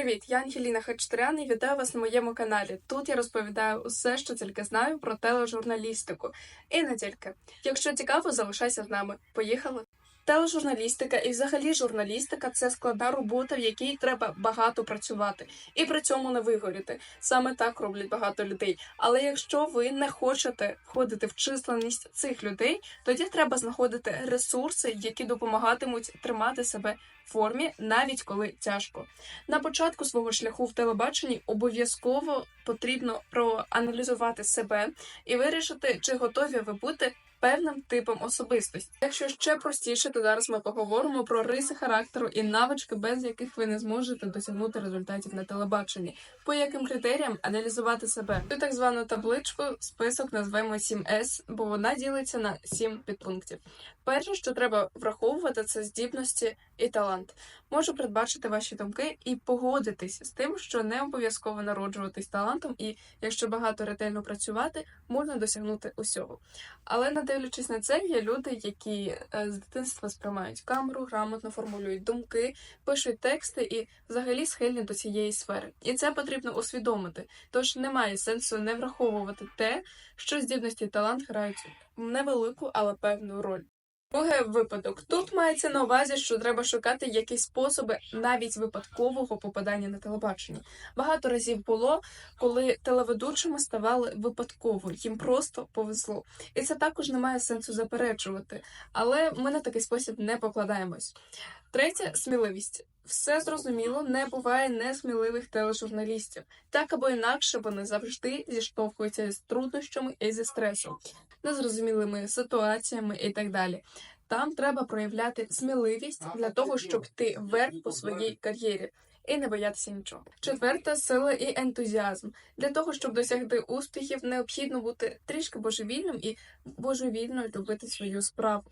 Привіт, я Ангеліна Хачатурян і вітаю вас на моєму каналі. Тут я розповідаю усе, що тільки знаю про тележурналістику. І не тільки. Якщо цікаво, залишайся з нами. Поїхали! Тележурналістика і взагалі журналістика це складна робота, в якій треба багато працювати і при цьому не вигоріти. Саме так роблять багато людей. Але якщо ви не хочете входити в численність цих людей, тоді треба знаходити ресурси, які допомагатимуть тримати себе в формі, навіть коли тяжко. На початку свого шляху в телебаченні обов'язково потрібно проаналізувати себе і вирішити, чи готові ви бути певним типом особистості. Якщо ще простіше, то зараз ми поговоримо про риси характеру і навички, без яких ви не зможете досягнути результатів на телебаченні. По яким критеріям аналізувати себе? Цю так звану табличку список назвемо 7С, бо вона ділиться на 7 підпунктів. Перше, що треба враховувати, це здібності і талант. Можу передбачити ваші думки і погодитись з тим, що не обов'язково народжуватись талантом, і якщо багато ретельно працювати, можна досягнути усього. Але не дивлячись на це, є люди, які е, з дитинства сприймають камеру, грамотно формулюють думки, пишуть тексти і взагалі схильні до цієї сфери. І це потрібно усвідомити. Тож немає сенсу не враховувати те, що здібності і талант грають невелику, але певну роль. Другий випадок. Тут мається на увазі, що треба шукати якісь способи навіть випадкового попадання на телебачення. Багато разів було, коли телеведучими ставали випадково, їм просто повезло. І це також не має сенсу заперечувати. Але ми на такий спосіб не покладаємось. Третє сміливість. Все зрозуміло, не буває несміливих тележурналістів. Так або інакше вони завжди зіштовхуються з труднощами і зі стресом, незрозумілими ситуаціями і так далі. Там треба проявляти сміливість для того, щоб йти вверх по своїй кар'єрі. І не боятися нічого. Четверта сила і ентузіазм. Для того, щоб досягти успіхів, необхідно бути трішки божевільним і божевільно любити свою справу.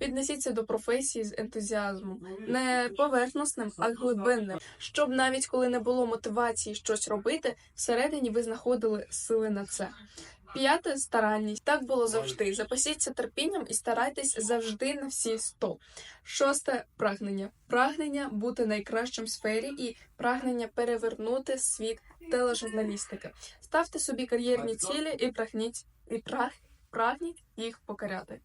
Віднесіться до професії з ентузіазмом, не поверхносним, а глибинним, щоб навіть коли не було мотивації щось робити, всередині ви знаходили сили на це. П'яте старанність. Так було завжди. Запасіться терпінням і старайтесь завжди на всі сто. Шосте прагнення. Прагнення бути найкращим в сфері і прагнення перевернути світ тележурналістики. Ставте собі кар'єрні цілі і прагніть і праг, прагніть їх покоряти.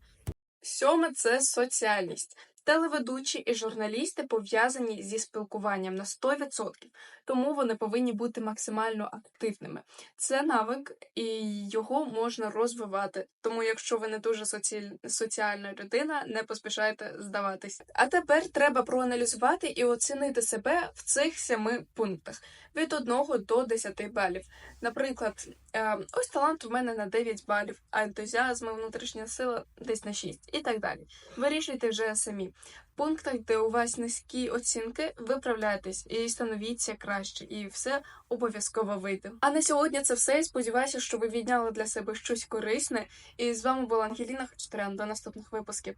Сьоме це соціальність. Телеведучі і журналісти пов'язані зі спілкуванням на 100%, тому вони повинні бути максимально активними. Це навик, і його можна розвивати. Тому, якщо ви не дуже соці... соціальна людина, не поспішайте здаватись. А тепер треба проаналізувати і оцінити себе в цих семи пунктах від 1 до 10 балів. Наприклад, е, ось талант в мене на 9 балів, а ентузіазм і внутрішня сила десь на 6 і так далі. Вирішуйте вже самі. В пунктах, де у вас низькі оцінки, виправляйтесь і становіться краще, і все обов'язково вийде. А на сьогодні це все. Сподіваюся, що ви відняли для себе щось корисне. І з вами була Ангеліна Хачатурян. До наступних випусків.